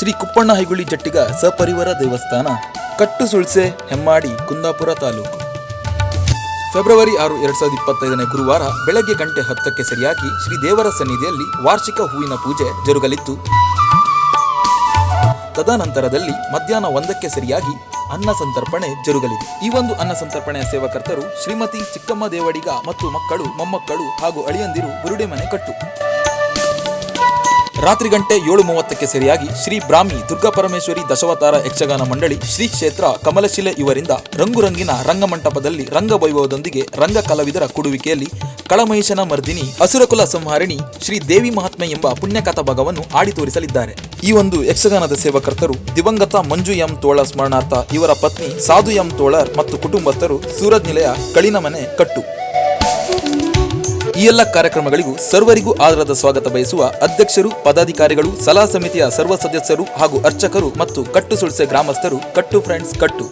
ಶ್ರೀ ಕುಪ್ಪಣ್ಣ ಹೈಗುಳಿ ಜಟ್ಟಿಗ ಸಪರಿವಾರ ದೇವಸ್ಥಾನ ಕಟ್ಟು ಸುಳ್ಸೆ ಹೆಮ್ಮಾಡಿ, ಕುಂದಾಪುರ ತಾಲೂಕು. ಫೆಬ್ರವರಿ ಆರು, ಎರಡ್ ಸಾವಿರದ ಇಪ್ಪತ್ತೈದನೇ ಗುರುವಾರ ಬೆಳಗ್ಗೆ ಗಂಟೆ ಹತ್ತಕ್ಕೆ ಸರಿಯಾಗಿ ಶ್ರೀ ದೇವರ ಸನ್ನಿಧಿಯಲ್ಲಿ ವಾರ್ಷಿಕ ಹೂವಿನ ಪೂಜೆ ಜರುಗಲಿತ್ತು ತದನಂತರದಲ್ಲಿ ಮಧ್ಯಾಹ್ನ ಒಂದಕ್ಕೆ ಸರಿಯಾಗಿ ಅನ್ನ ಸಂತರ್ಪಣೆ ಜರುಗಲಿದೆ. ಈ ಒಂದು ಅನ್ನ ಸಂತರ್ಪಣೆಯ ಸೇವಕರ್ತರು ಶ್ರೀಮತಿ ಚಿಕ್ಕಮ್ಮ ದೇವಡಿಗ ಮತ್ತು ಮಕ್ಕಳು, ಮೊಮ್ಮಕ್ಕಳು ಹಾಗೂ ಅಳಿಯಂದಿರು ಬುರುಡೆ ಮನೆ ಕಟ್ಟು. ರಾತ್ರಿ ಗಂಟೆ ಏಳು ಮೂವತ್ತಕ್ಕೆ ಸರಿಯಾಗಿ ಶ್ರೀ ಬ್ರಾಹ್ಮಿ ದುರ್ಗಾ ಪರಮೇಶ್ವರಿ ದಶವತಾರ ಯಕ್ಷಗಾನ ಮಂಡಳಿ ಶ್ರೀ ಕ್ಷೇತ್ರ ಕಮಲಶಿಲೆ ಇವರಿಂದ ರಂಗುರಂಗಿನ ರಂಗಮಂಟಪದಲ್ಲಿ ರಂಗವೈಭವದೊಂದಿಗೆ ರಂಗ ಕಲಾವಿದರ ಕೊಡುವಿಕೆಯಲ್ಲಿ ಕಳಮಹಿಷನ ಮರ್ದಿನಿ, ಅಸುರಕುಲ ಸಂಹಾರಿಣಿ, ಶ್ರೀ ದೇವಿ ಮಹಾತ್ಮೆ ಎಂಬ ಪುಣ್ಯಕಥಾ ಭಾಗವನ್ನು ಆಡಿ ತೋರಿಸಲಿದ್ದಾರೆ. ಈ ಒಂದು ಯಕ್ಷಗಾನದ ಸೇವಕರ್ತರು ದಿವಂಗತ ಮಂಜು ಎಂ ತೋಳ ಸ್ಮರಣಾರ್ಥ ಇವರ ಪತ್ನಿ ಸಾಧು ಎಂ ತೋಳರ್ ಮತ್ತು ಕುಟುಂಬಸ್ಥರು ಸೂರಜ್ ನಿಲಯ ಕಳಿನಮನೆ ಕಟ್ಟು. ಈ ಎಲ್ಲ ಕಾರ್ಯಕ್ರಮಗಳಿಗೂ ಸರ್ವರಿಗೂ ಆಧಾರದ ಸ್ವಾಗತ ಬಯಸುವ ಅಧ್ಯಕ್ಷರು, ಪದಾಧಿಕಾರಿಗಳು, ಸಲಹಾ ಸಮಿತಿಯ ಸರ್ವ ಸದಸ್ಯರು ಹಾಗೂ ಅರ್ಚಕರು ಮತ್ತು ಕಟ್ಟು ಸುಳ್ಸೆ ಗ್ರಾಮಸ್ಥರು, ಕಟ್ಟು ಫ್ರೆಂಡ್ಸ್, ಕಟ್ಟು.